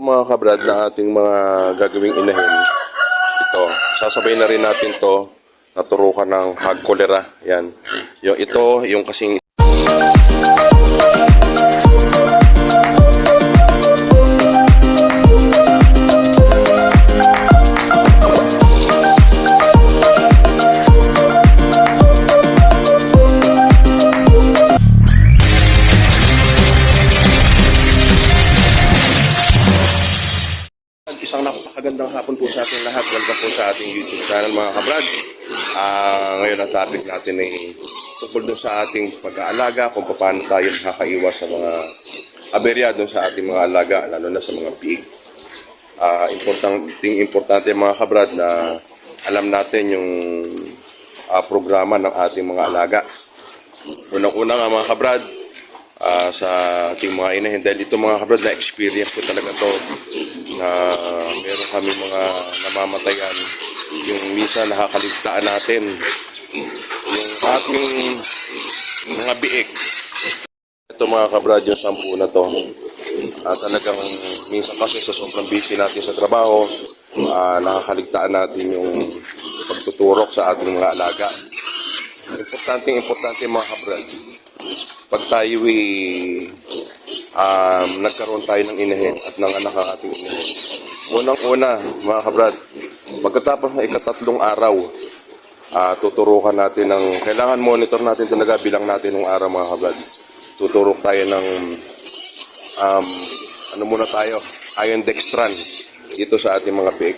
mga kabrad na ating mga gagawing inahin ito sasabay na rin natin to naturukan ng hag cholera yan. Yung ito yung kasing channel mga kabrad. Ah, ngayon ang topic natin ay tungkol dun sa ating pag-aalaga, kung paano tayo nakakaiwas sa mga aberya dun sa ating mga alaga, lalo na sa mga pig. Ah, importante, importante mga kabrad na alam natin yung ah, programa ng ating mga alaga. Unang-una nga mga kabrad, ah, sa ating mga inahin, dahil ito mga kabrad na experience ko talaga to na meron kami mga namamatayan yung minsan nakakaligtaan natin. Yung ating mga biik. Ito mga kabrad yung sampu na to. Ah, talagang minsan kasi sa sobrang busy natin sa trabaho ah, nakakaligtaan natin yung pagtuturok sa ating mga alaga. Importante importante mga kabrad pag tayo um, nagkaroon tayo ng inahin at ng anak ang ating inahin. Unang-una, mga kabrad, pagkatapos ng ikatatlong araw, ah tuturukan natin ng, kailangan monitor natin talaga bilang natin ng araw mga kabrad. Tuturok tayo ng, um, ano muna tayo, iron dextran dito sa ating mga pig.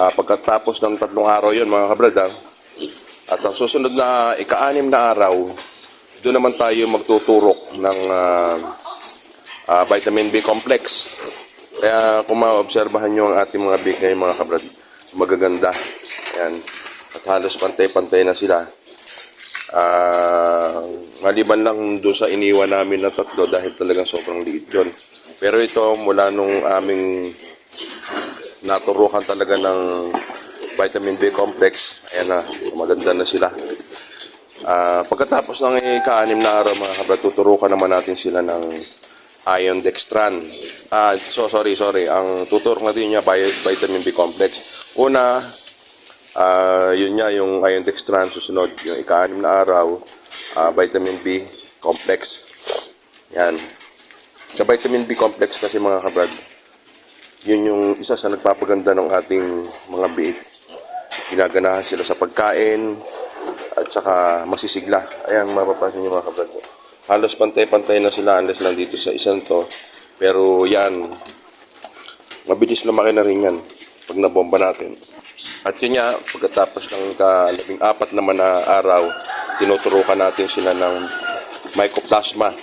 Ah, pagkatapos ng tatlong araw yon mga kabrad, ah, at ang susunod na ika-anim na araw, doon naman tayo magtuturok ng ah, ah, vitamin B complex. Kaya kung maobserbahan nyo ang ating mga ngayon mga kabrad, magaganda. Ayan. At halos pantay-pantay na sila. Ah, maliban lang doon sa iniwan namin na tatlo dahil talagang sobrang liit yun. Pero ito mula nung aming naturukan talaga ng vitamin B complex, ayan na, maganda na sila. Ah, pagkatapos ng ika-anim na araw mga kabrad, tuturukan naman natin sila ng ion dextran. Ah, so sorry, sorry. Ang tuturok natin niya bi- vitamin B complex. Una, ah, yun niya yung ion dextran susunod yung ika-anim na araw, ah, vitamin B complex. Yan. Sa vitamin B complex kasi mga kabrad, yun yung isa sa nagpapaganda ng ating mga biik. Ginaganahan sila sa pagkain, at saka masisigla. Ayan, mapapansin nyo mga kabrad. Halos pantay-pantay na sila unless lang dito sa isang to. Pero yan, mabilis lumaki na rin yan pag nabomba natin. At yun nga, pagkatapos ng kalabing apat naman na araw, tinuturukan natin sila ng mycoplasma.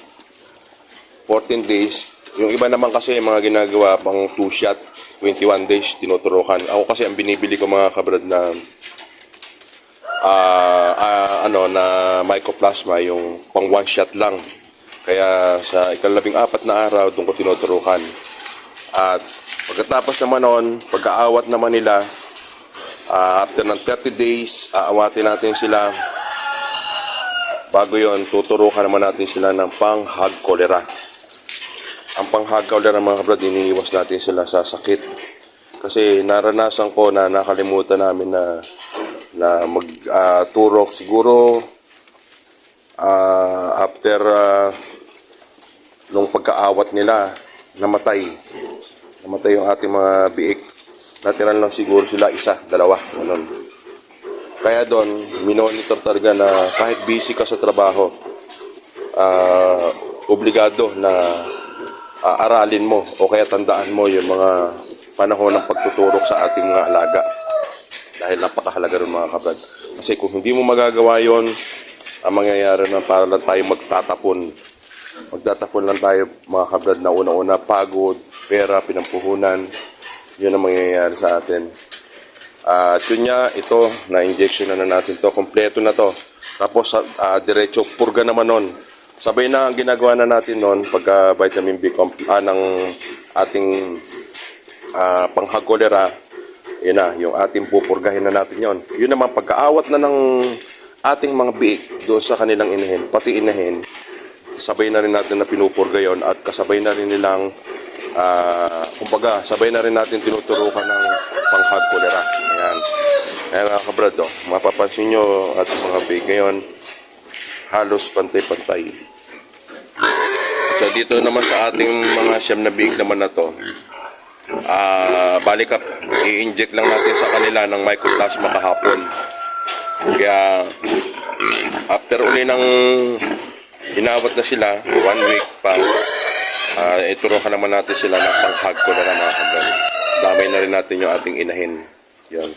14 days. Yung iba naman kasi mga ginagawa pang 2 shot, 21 days tinuturukan. Ako kasi ang binibili ko mga kabrad na ah ah, ano na mycoplasma yung pang one shot lang. Kaya sa ikalabing apat na araw doon ko tinuturukan. At pagkatapos naman noon, pagkaawat naman nila, ah, after ng 30 days, aawatin natin sila. Bago yon tuturukan naman natin sila ng pang-hag cholera. Ang pang-hag cholera mga kabrad, iniiwas natin sila sa sakit. Kasi naranasan ko na nakalimutan namin na na magturok siguro ah, after ah, nung pagkaawat nila namatay. Namatay yung ating mga biik. Natiran lang siguro sila isa, dalawa ganun. kaya doon minonitor talaga na kahit busy ka sa trabaho ah, obligado na ah, aralin mo o kaya tandaan mo yung mga panahon ng pagtuturok sa ating mga alaga dahil napakahalaga rin mga kabrad. Kasi kung hindi mo magagawa yon ang mangyayari na para lang tayo magtatapon. Magtatapon lang tayo mga kabrad na una-una pagod, pera, pinampuhunan. Yun ang mangyayari sa atin. At yun nga, ito, na-injection na, na natin to. Kompleto na to. Tapos, ah, diretso, purga naman nun. Sabay na ang ginagawa na natin nun pagka vitamin B ah, ng ating ah, panghagolera yun na, yung ating pupurgahin na natin yon. Yun naman, pagkaawat na ng ating mga biik doon sa kanilang inahin, pati inahin, sabay na rin natin na pinupurga yon at kasabay na rin nilang ah, kumbaga sabay na rin natin tinuturukan ng panghag cholera. Ayan. Ayan mga kabrad, oh, mapapansin nyo at mga big ngayon, halos pantay-pantay. So dito naman sa ating mga siyam na big naman na to, ah balik up, i-inject lang natin sa kanila ng mycoplasma kahapon. Kaya after uli ng inabot na sila, one week pa, uh, ituro ka naman natin sila ng panghag ko na mga kabrad. Damay na rin natin yung ating inahin. Yan.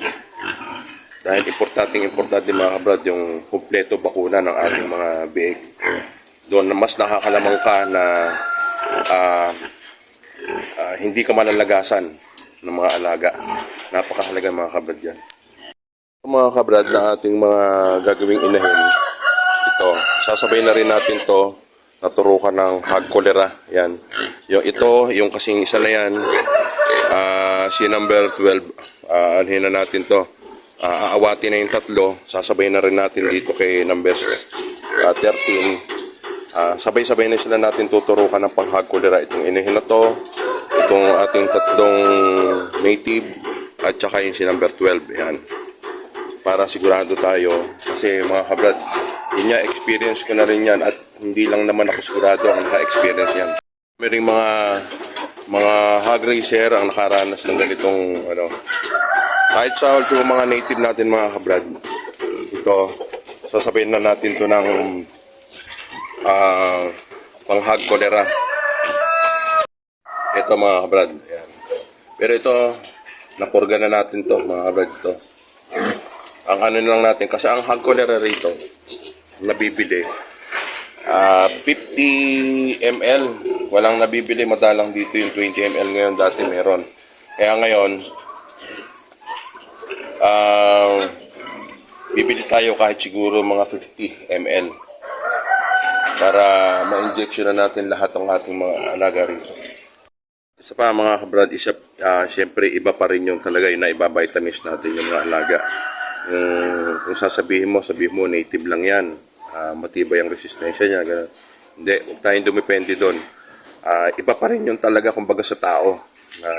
Dahil importanteng importante mga kabrad yung kumpleto bakuna ng ating mga biig. Doon na mas nakakalamang ka na ah, ah, hindi ka malalagasan ng mga alaga. Napakahalaga mga kabrad yan. Mga kabrad na ating mga gagawing inahin, ito, sasabay na rin natin to naturukan ng hag cholera. Yan. Yung ito, yung kasing isa na yan, ah, si number 12, uh, anhin na natin to. Ah, aawati na yung tatlo, sasabay na rin natin dito kay number ah, 13. Ah, sabay-sabay na sila natin tuturukan ng panghag cholera. Itong inahin na to, itong ating tatlong native, at saka yung si number 12. Yan. Para sigurado tayo kasi mga kabrad yun nga experience ko na rin yan at hindi lang naman ako sigurado ang naka-experience yan. May mga mga hog racer ang nakaranas ng ganitong ano. Kahit sa ultimo mga native natin mga kabrad ito sasabihin na natin to ng ah panghag cholera ito mga kabrad. Yan. pero ito napurga na natin to mga kabrad ito. Ang ano lang natin kasi ang hog cholera rito nabibili. Ah 50 ml walang nabibili madalang dito yung 20 ml ngayon dati meron. Kaya ngayon ah bibili tayo kahit siguro mga 50 ml para ma-injection na natin lahat ng ating mga alaga rito isa pa mga kabrad, isa, ah, syempre iba pa rin yung talaga yung naibabitamins natin yung mga alaga. Yung, kung sasabihin mo, sabihin mo native lang yan, ah, matibay ang resistensya niya. Ganun. Hindi, huwag tayong dumepende doon. Ah, iba pa rin yung talaga kumbaga sa tao na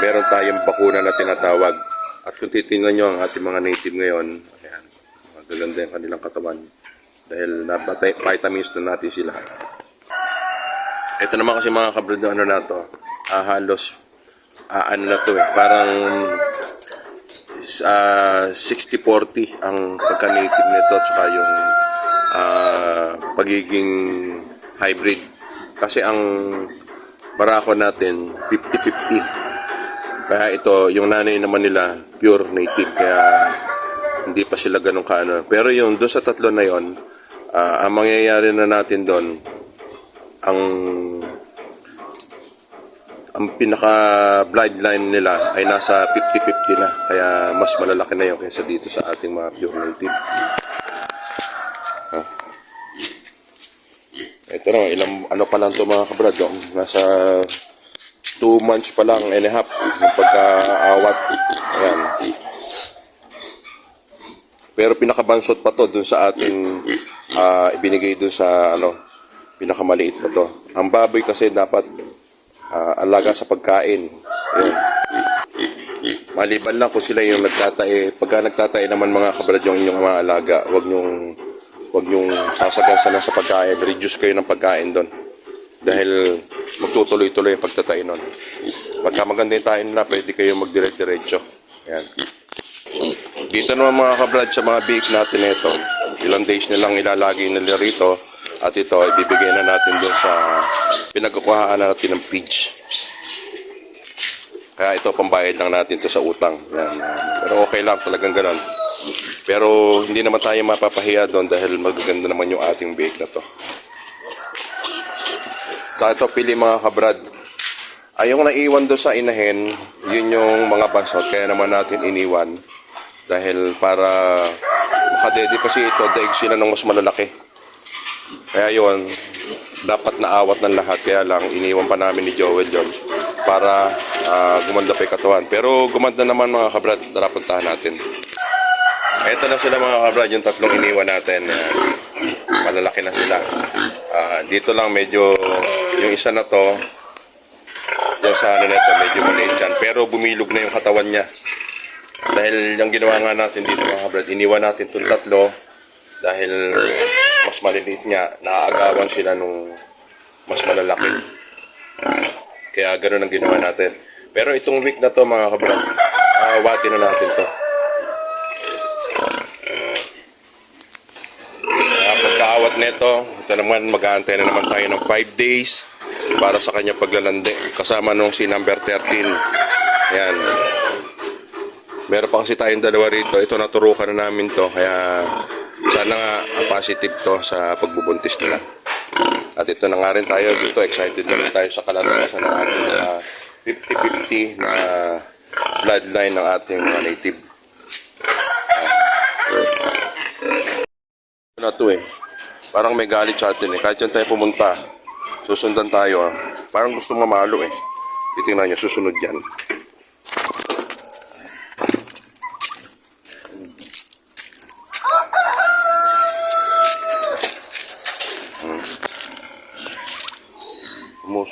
meron tayong bakuna na tinatawag. At kung titingnan nyo ang ating mga native ngayon, ayan, magaganda yung kanilang katawan. Dahil na-vitamins na natin sila. Ito naman kasi mga kabrad na ano na to, ah, halos ah, ano na to eh, parang ah, 60-40 ang pagka-native nito at saka yung ah, pagiging hybrid. Kasi ang barako natin 50-50. Kaya ito, yung nanay naman nila pure native kaya hindi pa sila ganun kaano. Pero yung doon sa tatlo na yon, ah, ang mangyayari na natin doon, ang ang pinaka bloodline nila ay nasa 50-50 na kaya mas malalaki na yun kaysa dito sa ating mga pure native Ah. ito na ilang ano pa lang to mga kabrad no? nasa 2 months pa lang and a half yung pagkaawat ayan pero pinakabansot pa to dun sa ating ah, ibinigay dun sa ano pinakamaliit pa to. Ang baboy kasi dapat ah, alaga sa pagkain. Yun. Maliban lang kung sila yung nagtatae. Pagka nagtatae naman mga kabrad yung inyong mga alaga, wag nyong wag nyong sasagansan na sa pagkain. Reduce kayo ng pagkain doon. Dahil magtutuloy-tuloy yung pagtatae nun. Pagka maganda yung tayo nila, pwede kayo magdire-diretso. Yan. Dito naman mga kabrad sa mga bake natin ito. Ilang days nilang ilalagay nila rito. At ito, ibibigay na natin doon sa pinagkukuhaan na natin ng pidge. Kaya ito, pambayad lang natin to sa utang. Yan. Pero okay lang, talagang ganun. Pero hindi naman tayo mapapahiya doon dahil magaganda naman yung ating bake na to. Ito, pili mga kabrad. Ay, yung naiwan doon sa inahin, yun yung mga bansot. Kaya naman natin iniwan. Dahil para makadede kasi ito, daig sila ng mas malalaki. Kaya yun, dapat naawat ng lahat. Kaya lang, iniwan pa namin ni Joel yun para ah, gumanda pa yung. Pero gumanda naman mga kabrad, tara puntahan natin. Ito na sila mga kabrad, yung tatlong iniwan natin. Ayan. Malalaki na sila. Ah, dito lang medyo yung isa na to yung sa ano na ito, medyo maliit yan. Pero bumilog na yung katawan niya. Dahil yung ginawa nga natin dito mga kabrad, iniwan natin itong tatlo dahil mas maliliit niya, naaagawan sila nung mas malalaki. Kaya ganoon ang ginawa natin. Pero itong week na to mga kabrad, aawati na natin to. Uh, pagkaawat nito, ito naman mag-aantay na naman tayo ng 5 days para sa kanya paglalandi. Kasama nung si number 13. Yan. Meron pa kasi tayong dalawa rito. Ito naturukan na namin to. Kaya sana nga positive to sa pagbubuntis nila. At ito na nga rin tayo dito. Excited na rin tayo sa kalalabasan ng ating ah, 50-50 na bloodline ng ating mga native. na to eh. Parang may galit sa atin eh. Kahit yan tayo pumunta, susundan tayo ah. Parang gusto mamalo eh. Titingnan niyo, susunod yan.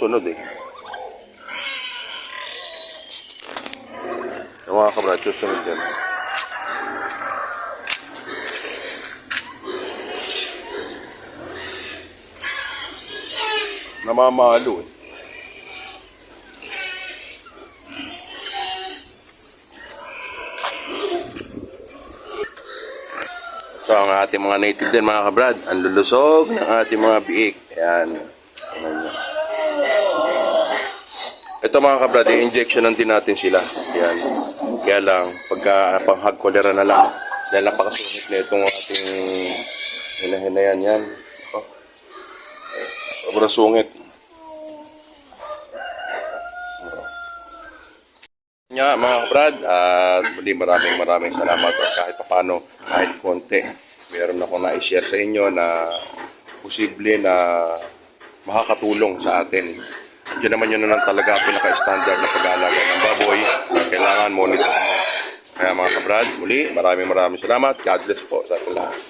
Sumusunod eh. Yung mga kabrad, susunod yan. Namamalo eh. So ang ating mga native din mga kabrad, ang lulusog ng ating mga biik. Ayan. Ito mga kabrad, i-injection din natin sila. Ayan. Kaya lang, pagka panghag kolera na lang, dahil napakasungit na itong ating hinahinayan yan. Oh. Sobrang sungit. Nga mga kabrad, at muli maraming maraming salamat at kahit paano, kahit konti, meron ako na-share sa inyo na posible na makakatulong sa atin. Diyan naman yun na talaga pinaka-standard na pag-aalaga ng baboy na kailangan monitor mo. Kaya mga kabrad, muli maraming maraming salamat. God bless po sa ating lahat.